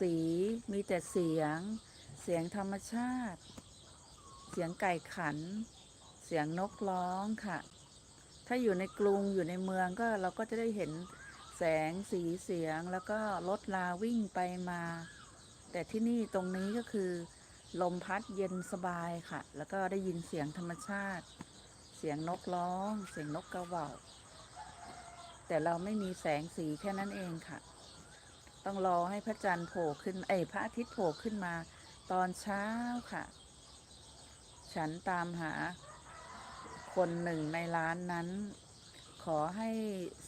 สีมีแต่เสียง เสียงธรรมชาติ เสียงไก่ขัน เสียงนกร้องค่ะ ถ้าอยู่ในกรุงอยู่ในเมืองก็เราก็จะได้เห็นแสงสีเสียงแล้วก็รถลาวิ่งไปมา แต่ที่นี่ตรงนี้ก็คือ ลมพัดเย็นสบายค่ะ แล้วก็ได้ยินเสียงธรรมชาติ เสียงนกร้อง เสียงนกกระว่าแต่เราไม่มีแสงสีแค่นั้นเองค่ะ ต้องรอให้พระจันทร์โผล่ขึ้นเอ้ยพระอาทิตย์โผล่ขึ้นมา ตอนเช้าค่ะ ฉันตามหาคนหนึ่งในร้านนั้น ขอให้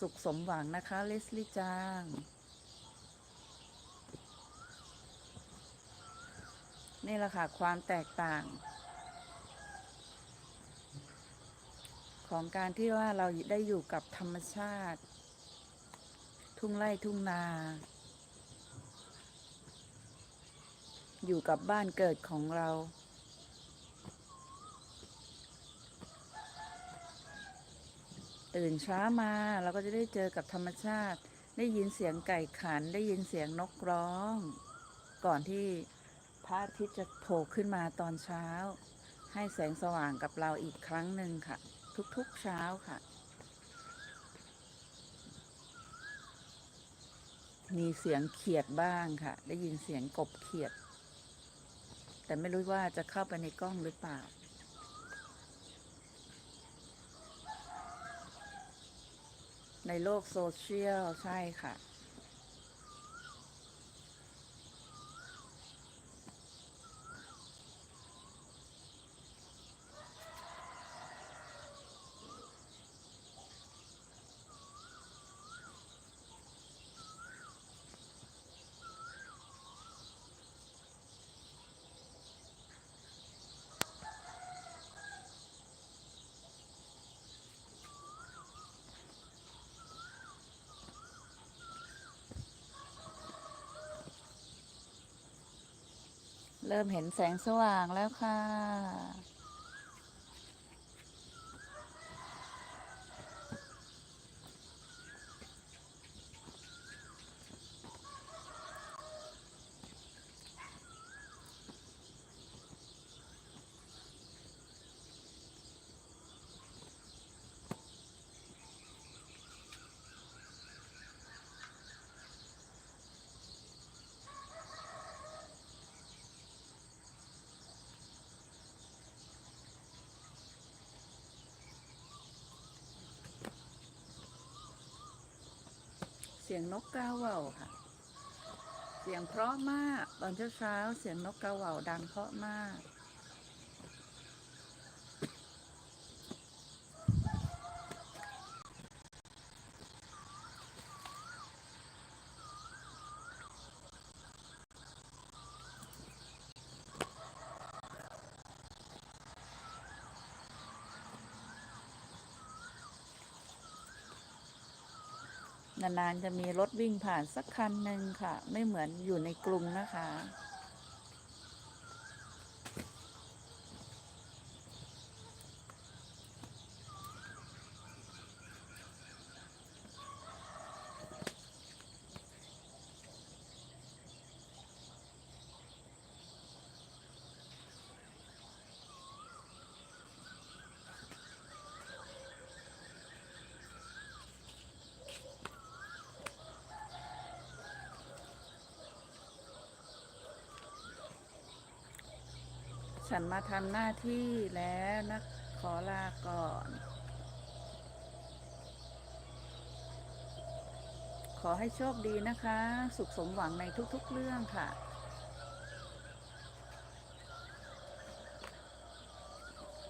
สุขสมหวังนะคะเลสลี่จางนี่แหละค่ะ ความแตกต่าง ของการที่ว่าเราได้อยู่กับธรรมชาติ ทุ่งไร่ทุ่งนา อยู่กับบ้านเกิดของเรา ตื่นเช้ามาเราก็จะได้เจอกับธรรมชาติ ได้ยินเสียงไก่ขัน ได้ยินเสียงนกร้อง ก่อนที่พระอาทิตย์จะโผล่ขึ้นมาตอนเช้า ให้แสงสว่างกับเราอีกครั้งหนึ่งค่ะ ทุกๆเช้าค่ะมีเสียงเขียดบ้างค่ะ ได้ยินเสียงกบเขียด แต่ไม่รู้ว่าจะเข้าไปในกล้องหรือเปล่า ในโลกโซเชียลใช่ค่ะ เริ่มเห็นแสงสว่างแล้วค่ะ สียงนกกาเว่าค่ะ เสียงเพราะมากตอนเช้าเสียงนกกาเว่าดังเพราะมาก นานๆจะมีรถวิ่งผ่านสักคันหนึ่งค่ะ ไม่เหมือนอยู่ในกรุงนะคะ ฉันมาทำหน้าที่แล้วนะขอลาก่อน ขอให้โชคดีนะคะ สุขสมหวังในทุกๆเรื่องค่ะ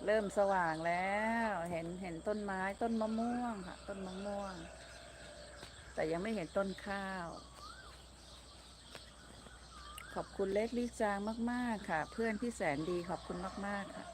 เริ่มสว่างแล้ว เห็นเห็นต้นไม้ต้นมะม่วงค่ะ ต้นมะม่วง แต่ยังไม่เห็นต้นข้าว ขอบคุณเลสลี่จางมาก ๆ ค่ะ เพื่อนที่แสนดีขอบคุณมาก ๆ ค่ะ